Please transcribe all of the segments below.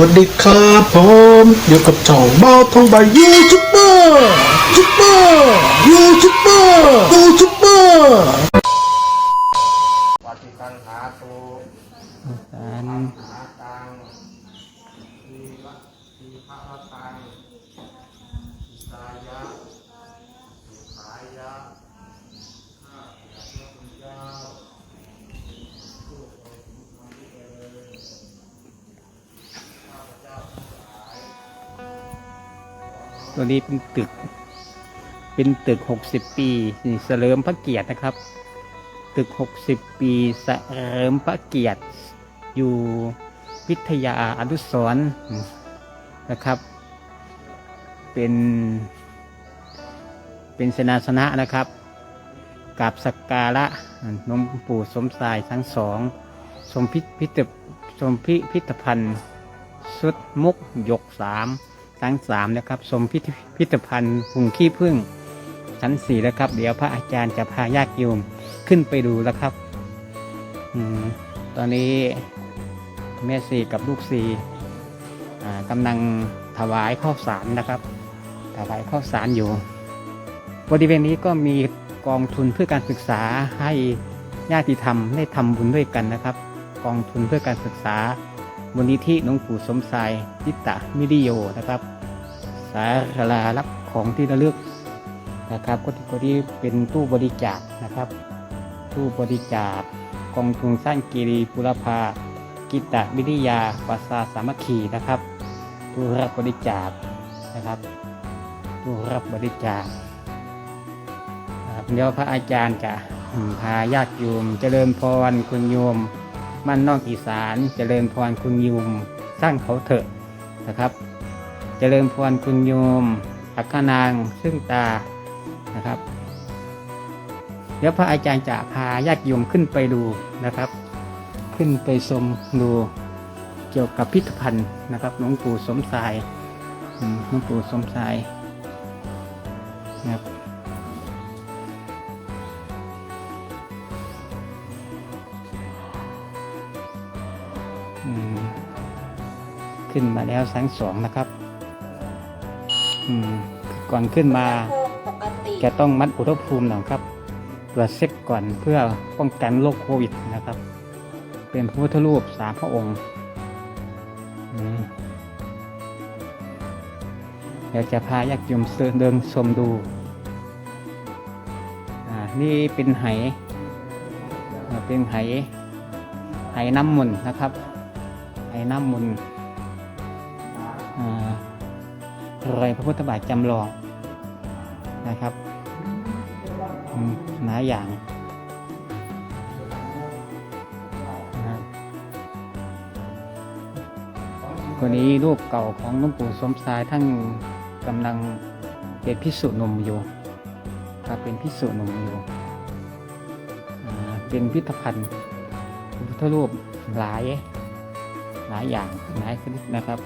วัสดีครับผมอยู่กับช่องบ้าทองใบยูทูบเบอร์ยูทูบเบอร์ยูทูบเบอร์ยูทูบเบอร์ ตัวนี้เป็นตึก เป็นตึกหกสิบปีนี่เสริมพระเกียรตินะครับ ตึกหกสิบปีเสริมพระเกียรติ อยู่วิทยาอนุสรณ์นะครับ เป็น เป็นสนาสนะนะครับกับสักการะหลวงปู่สมสายทั้งสองสมพิพิธสมพิพิธภัณฑ์สุดมุกยกสาม ทั้งสามนะครับสมพิพิธภัณฑ์หุ่งขี้พึ่งชั้นสี่แล้วครับ เดี๋ยวพระอาจารย์จะพาญาติโยมขึ้นไปดูแล้วครับอมตอนนี้แม่สีกับลูกสี่กำลังถวายข้าวสารนะครับ ถวายข้าวสารอยู่ บริเวณนี้ก็มีกองทุนเพื่อการศึกษาให้ญาติธรรมได้ทำบุญด้วยกันนะครับ กองทุนเพื่อการศึกษามูลนิธิหลวงปู่สมชายทิตะมิริโยนะครับ สารารับของที่ระลึกนะครับ ก็ที่ก็ที่เป็นตู้บริจาคนะครับ ตู้บริจาคกองทุนสร้างกีรีบุรพากิตะวิทยาปราสาสามัคคีนะครับตู้รับบริจาคนะครับตู้รับบริจาคเดี๋ยวพระอาจารย์จะพาญาติโยมเจริญพรคุณโยม มั่นนอกอีสานเจริญพรคุณโยมสร้างเขาเถอะนะครับ เจริญพรคุณโยมอัคนางซึ่งตานะครับ เดี๋ยวพระอาจารย์จะพาญาติโยมขึ้นไปดูนะครับ ขึ้นไปชมดูเกี่ยวกับพิพิธภัณฑ์นะครับหลวงปู่สมชายหลวงปู่สมชายนะครับขึ้นมาแล้วชั้นสองนะครับ ก่อนขึ้นมาปกติจะต้องมัดอุณหภูมิหน่อยครับตรวจเช็คก่อนเพื่อป้องกันโรคโควิดนะครับ เป็นพระพุทธรูปสามพระองค์อืมเดี๋ยวจะพาญาติโยมเดินชมดูอ่านี่เป็นไหอ่าเป็นไหไหน้ำมนต์นะครับไหน้ำมนต์อ่า รอยพระพุทธบาทจำลองนะครับหนาอย่างนะครับคนนี้รูปเก่าของหลวงปู่สมชายท่านกำลังเป็นพิสุหนุ่มอยู่ครับเป็นพิสุหนุ่มอยู่เป็นพิพิธภัณฑ์พระพุทธรูปหลายหลายอย่างหลายชนิดนะครับ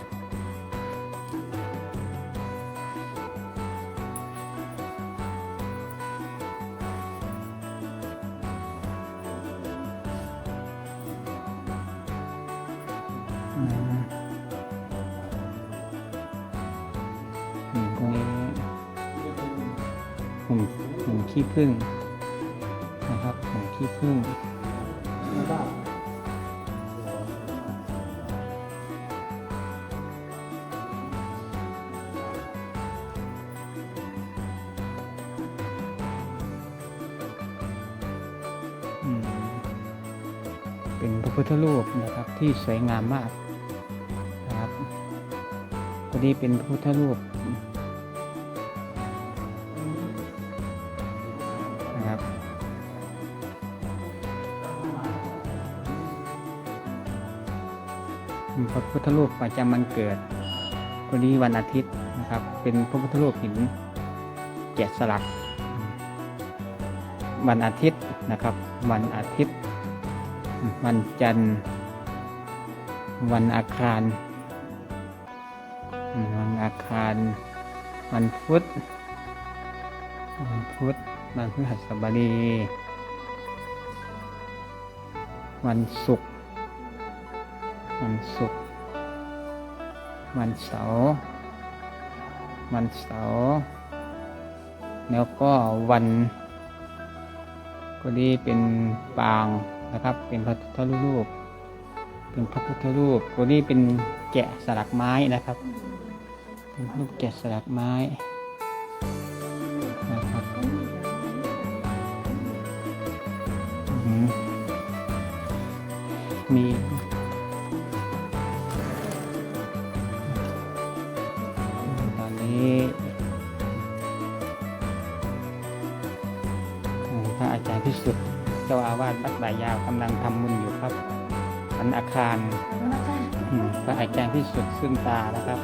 ขี้ผึ้งนะครับหุ่นขี้ผึ้งเป็นพระพุทธรูปนะครับที่สวยงามมากนะครับตัวนี้เป็นพระพุทธรูป พุทธรูปประจำวันเกิดวันนี้วันอาทิตย์นะครับ เป็นพระพุทธรูปหินแกะสลัก วันอาทิตย์นะครับ วันอาทิตย์ วันจันทร์ วันอาคาร วันอาคาร วันพุธ วันพุธ วันพฤหัสบดี วันศุกร์ วันศุกร์ วันเสาร์วันเสาร์แล้วก็วัน ก็นี้เป็นปางนะครับ เป็นพระพุทธรูป เป็นพระพุทธรูปตัวนี้เป็นแกะสลักไม้นะครับ เป็นรูปแกะสลักไม้นะครับอืม พระอาจารย์พิสุทธิ์เจ้าอาวาสวัดบ่ายยาวกำลังทำบุญอยู่ครับอันอาคารพระอาจารย์พิสุทธิ์ซึ่งตานะครับ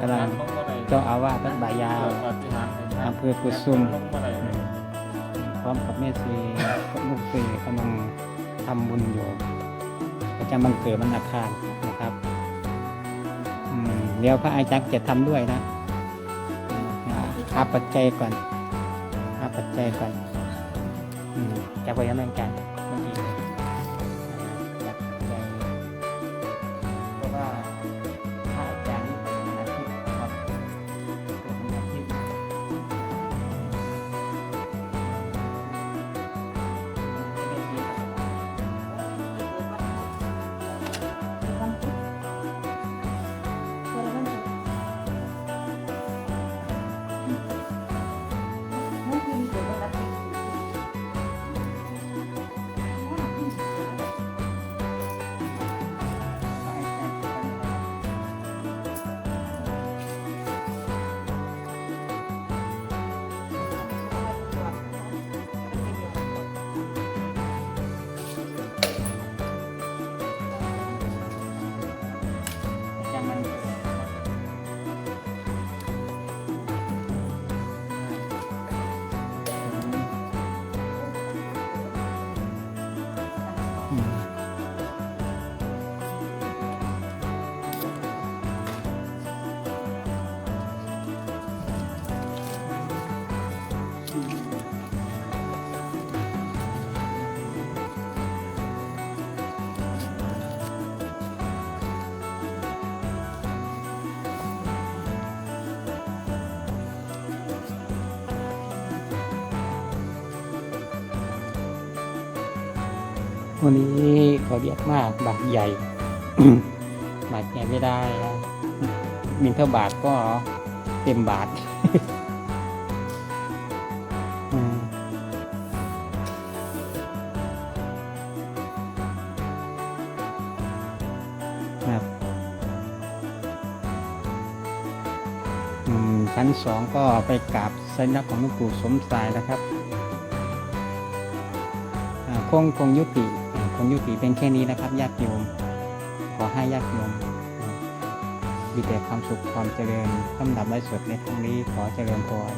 กำลังเจ้าอาวาสวัดบ่ายยาวอำเภอกุสุมอืมพร้อมกับแม่ซีกับลูกซีกำลังทำบุญอยู่ประจำวันเกิดมันอาคารนะครับเดี๋ยวพระอาจารย์จะทำด้วยนะอาปัจจัยก่อนหาปัจจัยก่อน อืมจะไปยังไงกัน วันนี้เขาเรียกมากบาทใหญ่ บาทใหญ่ไม่ได้มินเท่าบาทก็เต็มบาทครับชั้นสองก็ไปกราบสัญลักษณ์ของหลวงปู่สมสายนะครับ คงคงยุติ ผมยุติเป็นแค่นี้นะครับญาติโยม ขอให้ญาติโยมมีแต่ความสุขความเจริญลำดับไว้สุดในครั้งนี้ขอเจริญพร